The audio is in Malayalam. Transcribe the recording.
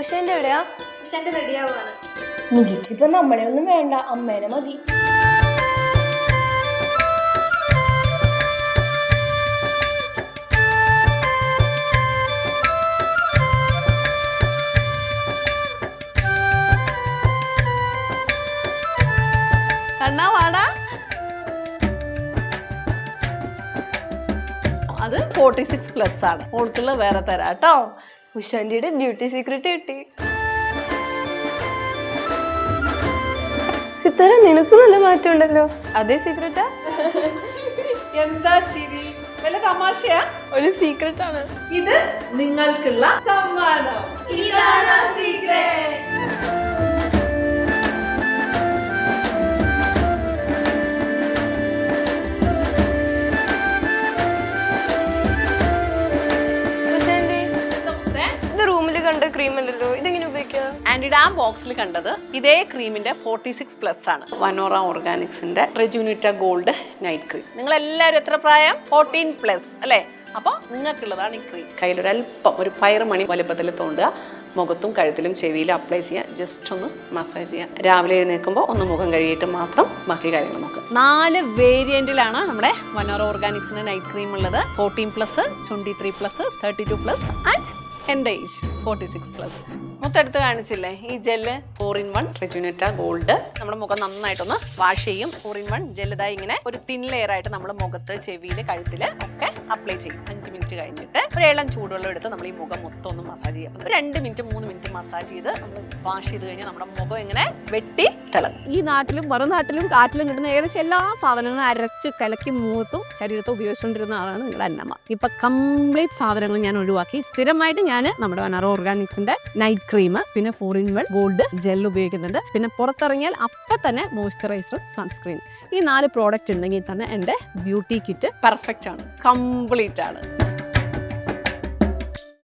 ഉഷേന്റെ എവിടെയാ? ഉഷന്റെ റെഡിയാവാണ് ഇപ്പൊ നമ്മളെ ഒന്നും വേണ്ട അമ്മേനെ മതി. കണ്ണാ വാടാ. അത് ഫോർട്ടി സിക്സ് പ്ലസ് ആണ്. ഓൾക്കുള്ള വേറെ തരാം കേട്ടോ. ഉഷാന്റിയുടെ ബ്യൂട്ടി സീക്രട്ട് കിട്ടി. ചിത്ര നിനക്ക് നല്ല മാറ്റം ഉണ്ടല്ലോ അതേ സീക്രട്ടാ എന്താ ചിരി? വല്ല തമാശയാ? ഒരു സീക്രട്ടാണ് ഇത് നിങ്ങൾക്കുള്ള സമ്മാനം. ഇതാണ് സീക്രട്ട് കണ്ട ക്രീം അല്ലല്ലോ ഇതെങ്ങനെ ഉപയോഗിക്കാം? ആൻഡിയുടെ ആ ബോക്സിൽ കണ്ടത് ഇതേ ക്രീമിന്റെ ഫോർട്ടി സിക്സ് പ്ലസ് ആണ്. വനോറ ഓർഗാനിക്സിന്റെ റെജുനിറ്റ ഗോൾഡ് നൈറ്റ് ക്രീം. നിങ്ങൾ എല്ലാവരും എത്ര പ്രായം? ഫോർട്ടീൻ പ്ലസ് അല്ലേ? അപ്പോൾ നിങ്ങൾക്കുള്ളതാണ് ഈ ക്രീം. കയ്യിലൊരല്പം ഒരു പയറ് മണി വലുപ്പത്തിൽ തോണ്ടുക. മുഖത്തും കഴുത്തിലും ചെവിയിലും അപ്ലൈ ചെയ്യുക ജസ്റ്റ് ഒന്ന് മസാജ് ചെയ്യുക രാവിലെ എഴുന്നേൽക്കുമ്പോൾ ഒന്ന് മുഖം കഴുകിയിട്ട് മാത്രം ബാക്കി കാര്യങ്ങൾ നോക്കുക. നാല് വേരിയന്റിലാണ് നമ്മുടെ വനോറ ഓർഗാനിക്സിന്റെ നൈറ്റ് ക്രീം ഉള്ളത്. Fourteen plus twenty three plus thirty two plus and എന്റെ ഏജ് ഫോർട്ടി സിക്സ് പ്ലസ് മൊത്തടുത്ത് കാണിച്ചില്ലേ? ഈ ജെല്ല് ഫോർ ഇൻ വൺ റെജുനറ്റ ഗോൾഡ് നമ്മുടെ മുഖം നന്നായിട്ടൊന്ന് വാഷ് ചെയ്യും. ഫോർ ഇൻ വൺ ജെല്ലിതായി ഇങ്ങനെ ഒരു തിൻ ലെയർ ആയിട്ട് നമ്മൾ മുഖത്ത് ചെവിയിൽ കഴുത്തിൽ ഒക്കെ അപ്ലൈ ചെയ്യും. അഞ്ച് മിനിറ്റ് കഴിഞ്ഞിട്ട് ഒരു ഇളം ചൂടുവെള്ളം എടുത്ത് നമ്മൾ ഈ മുഖം മൊത്തം ഒന്ന് മസാജ് ചെയ്യാം. ഒരു രണ്ട് മിനിറ്റ് മൂന്ന് മിനിറ്റ് മസാജ് ചെയ്ത് നമ്മൾ വാഷ് ചെയ്ത് കഴിഞ്ഞാൽ നമ്മുടെ മുഖം ഇങ്ങനെ വെട്ടി തിളങ്ങും. ഈ നാട്ടിലും പുറം നാട്ടിലും കാട്ടിലും കിട്ടുന്ന ഏകദേശം എല്ലാ സാധനങ്ങളും അരച്ച് കലക്കി മൂത്തും ശരീരത്തെ ഉപയോഗിച്ചുകൊണ്ടിരുന്ന ആളാണ് നിങ്ങളുടെ അന്നമ്മ. ഇപ്പൊ കംപ്ലീറ്റ് സാധനങ്ങൾ ഞാൻ ഒഴിവാക്കി. സ്ഥിരമായിട്ട് ഞാൻ നമ്മുടെ വനാറ ഓർഗാനിക്സിന്റെ നൈറ്റ് ക്രീം. പിന്നെ four in one gold gel ഉപയോഗിക്കുന്നുണ്ട്. പിന്നെ പുറത്തിറങ്ങിയാൽ അപ്പം തന്നെ മോയ്സ്ചറൈസർ സൺസ്ക്രീൻ ഈ നാല് പ്രോഡക്റ്റ് ഉണ്ടെങ്കിൽ തന്നെ എന്റെ ബ്യൂട്ടി കിറ്റ് പെർഫെക്റ്റ് ആണ്. കംപ്ലീറ്റ് ആണ്.